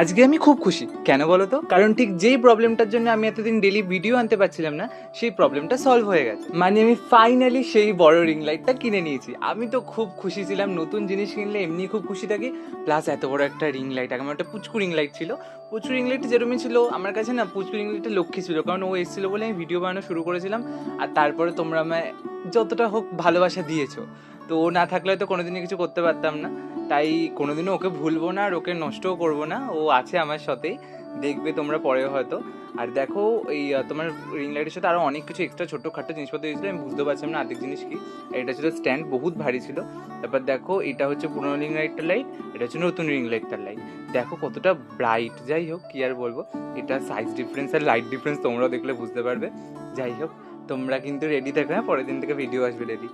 আজকে আমি খুব খুশি। কেন বলো তো কারণ ঠিক যেই প্রবলেমটার জন্য আমি এতদিন ডেলি ভিডিও আনতে পারছিলাম না, সেই প্রবলেমটা সলভ হয়ে গেছে। মানে আমি ফাইনালি সেই বড় রিং লাইটটা কিনে নিয়েছি। আমি তো খুব খুশি ছিলাম, নতুন জিনিস কিনলে এমনি খুব খুশি থাকি। প্লাস এত বড় একটা রিং লাইট আমার একটা পুচকু রিং লাইট ছিল। পুচকু রিং লাইট যেরকমই ছিল, আমার কাছে না পুচকু রিং লাইটটা লক্ষ্মী ছিল। কারণ ও এসেছিল বলে আমি ভিডিও বানানো শুরু করেছিলাম। আর তারপরে তোমরা আমায় যতটা হোক ভালোবাসা দিয়েছ। তো ও না থাকলে তো কোনোদিনই কিছু করতে পারতাম না। তাই কোনোদিনও ওকে ভুলবো না আর ওকে নষ্টও করব না। ও আছে আমার সাথেই। দেখবে তোমরা পরে হয়তো। আর দেখো, এই তোমার রিং লাইটের সাথে আরও অনেক কিছু এক্সট্রা ছোট্ট খাট্টো জিনিসপত্র দিয়েছিল আমি বুঝতে পারছিলাম না আর্ধেক জিনিস কি। এটা ছিল স্ট্যান্ড বহুত ভারী ছিল। তারপর দেখো, এটা হচ্ছে পুরোনো রিং লাইটটার লাইট এটা হচ্ছে নতুন রিং লাইটটার লাইট দেখো কতটা ব্রাইট যাই হোক, কি আর বলব। এটা সাইজ ডিফারেন্স আর লাইট ডিফারেন্স তোমরাও দেখলে বুঝতে পারবে। যাই হোক, তোমরা কিন্তু রেডি থাকো হ্যাঁ? পরের দিন থেকে ভিডিও আসবে রেডি